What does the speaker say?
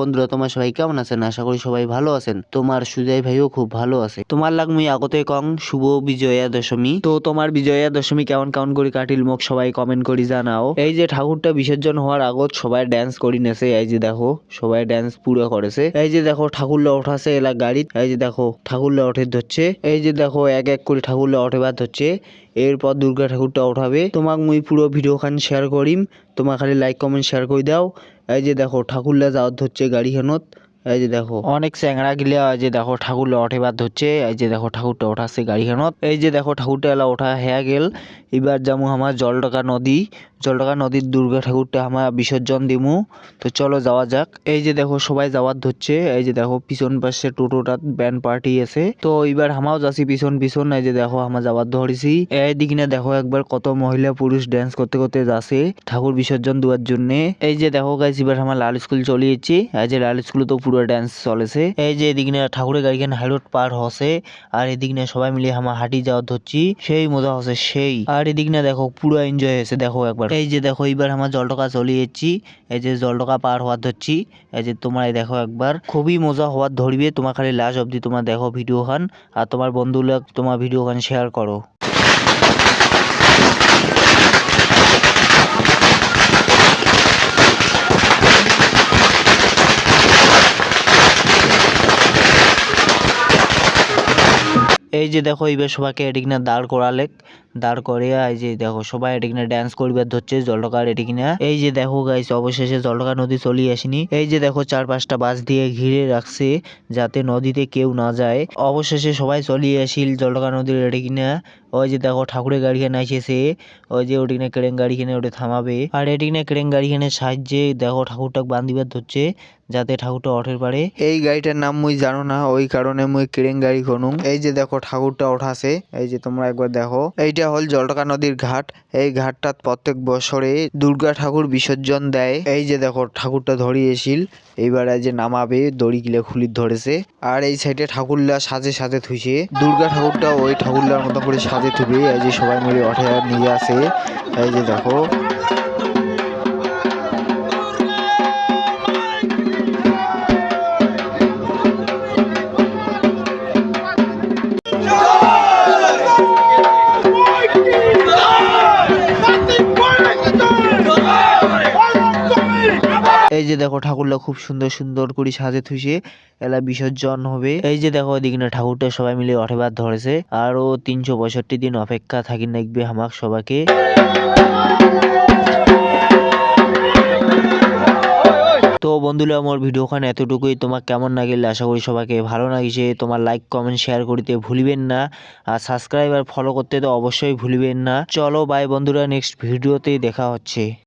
বন্ধুরা, তোমার সবাই কেমন আছেন? আশা করি সবাই ভালো আছেন। তোমার সুজয় ভাইও খুব ভালো আছে। তোমার লাগ আগতে কং, শুভ বিজয়া দশমী। তো তোমার বিজয়া দশমী কেমন কেমন করে কাটিল মোক সবাই কমেন্ট করি জানাও। এই যে ঠাকুরটা বিসর্জন হওয়ার আগত সবাই ড্যান্স করি নেছে, এই যে দেখো, সবাই ড্যান্স পুরো করেছে। এই যে দেখো ঠাকুরলা ওঠাছে এলা গাড়ি এই যে দেখো ঠাকুরলা ওঠে ধরছে। এই যে দেখো এক এক করে ঠাকুরলা ওঠেবার ধরছে। এরপর দুর্গা ঠাকুরটা ওঠাবে তোমাক মুই পুরো ভিডিও খান শেয়ার করিম। তোমার খালি লাইক কমেন্ট শেয়ার করে দাও। এই যে দেখো ঠাকুরলা যাওয়ার ধরছে গাড়ি হেনত এই যে দেখো। অনেক স্যাংরা গিলা, এই যে দেখো ঠাকুরলা ওঠেবার ধরছে, এই যে দেখো ঠাকুরটা ওঠাচ্ছে গাড়ি হেনত এই যে দেখো ঠাকুরটা এলা ওঠা হ্যাঁ গেল। এবার যাব আমার জলডকা নদী। জলডকা নদীর দুর্গা ঠাকুরটা আমার বিসর্জন দিমু। তো চলো যাওয়া যাক। এই যে দেখো সবাই যাওয়ার ধরছে। এই যে দেখো পিছন পাশে টোটোটা ব্যান্ড পার্টি আছে। তো এবার আমাও যাচ্ছি পিছন পিছন। এই যে দেখো আমার যাওয়ার ধরেছি। এইদিকে না দেখো একবার কত মহিলা পুরুষ ড্যান্স করতে করতে যাচ্ছে ঠাকুর বিসর্জন দেওয়ার জন্য। এই যে দেখো গাইজ এবার আমার লাল স্কুল চলে যাচ্ছি এই যে লাল স্কুলে তো পুরো ড্যান্স চলেছে। এই যে এদিকে না ঠাকুরের গাড়িখান হাইরোড পার হসে আর এদিকে না সবাই মিলে আমার হাঁটি যাওয়া ধরছি, সেই মজা হচ্ছে সেই। আর এদিকে না দেখো, পুরো এনজয় হয়েছে, দেখো একবার। এই যে দেখো, এইবার আমার জলটকা চলে যাচ্ছি, এই যে জলটকা পার হওয়ার ধরছি, এই যে তোমার দেখো একবার। খুবই মজা হওয়ার ধরবে, তোমার খালি লাস্ট অবধি তোমার দেখো ভিডিও খান, আর তোমার বন্ধুরা তোমার ভিডিও খান শেয়ার করো। এই যে দেখো এই বেশ এদিকে না দাঁড় করালে দাঁড় করে এই যে দেখো, সবাই এদিকে কিনা ড্যান্স করবার ধরছে জলঢকার এদিকে কিনা। এই যে দেখো গাইস অবশেষে জলঢকা নদী চলি আসেনি। এই যে দেখো চার পাঁচটা বাস দিয়ে ঘিরে রাখছে যাতে নদীতে কেউ না যায়। অবশেষে সবাই চলে আসিল জলঢকা নদীর এদিকে কিনা। ওই যে দেখো ঠাকুরের গাড়ি গাড়িখানে আইসেছে ওই যে ওদিকে না ক্রেন গাড়িখানে ওটা থামাবে। আর এদিকে না ক্রেন গাড়িখানে সাহায্যে দেখো ঠাকুরটা বান্ধিবার ধরছে যাতে ঠাকুরটা ওঠের পারে। এই গাড়িটার নাম মুই জানো না, ওই কারণে মুই ক্রেন গাড়ি খনুম। এই যে দেখো ঠাকুরটা ওঠাছে। এই যে তোমরা একবার দেখো। এইটা হল জলটকা নদীর ঘাট। এই ঘাটটা প্রত্যেক বছরে দুর্গা ঠাকুর বিসর্জন দেয়। এই যে দেখো, ঠাকুরটা ধরিয়েছিল। এইবারে এইবার এই যে নামাবে দড়ি গিলে খুলি ধরেছে। আর এই সাইডে ঠাকুরলা সাজে সাজে থুইছে। দুর্গা ঠাকুরটা ওই ঠাকুরলার মতো করে সাজে থুবে। এই যে সবাই মিলে ওঠে নিয়ে আসে। এই যে দেখো যে দেখো ঠাকুরলা খুব সুন্দর সুন্দর করে সাজে থুইছে, এলা বিসর্জন হবে। এই যে দেখো ওদিকে না ঠাকুরটা সবাই মিলে অঠেবার ধরেছে, আরও তিনশো পঁয়ষট্টি দিন অপেক্ষা থাকি নাকবে হামাক সবাকে। তো বন্ধুরা, আমার ভিডিওখান এতটুকুই। তোমার কেমন লাগিল? আশা করি সবাইকে ভালো লাগিছে। তোমার লাইক কমেন্ট শেয়ার করিতে ভুলিবেন না। আর সাবস্ক্রাইব আর ফলো করতে তো অবশ্যই ভুলিবেন না। চলো বাই বন্ধুরা। নেক্সট ভিডিওতেই দেখা হচ্ছে।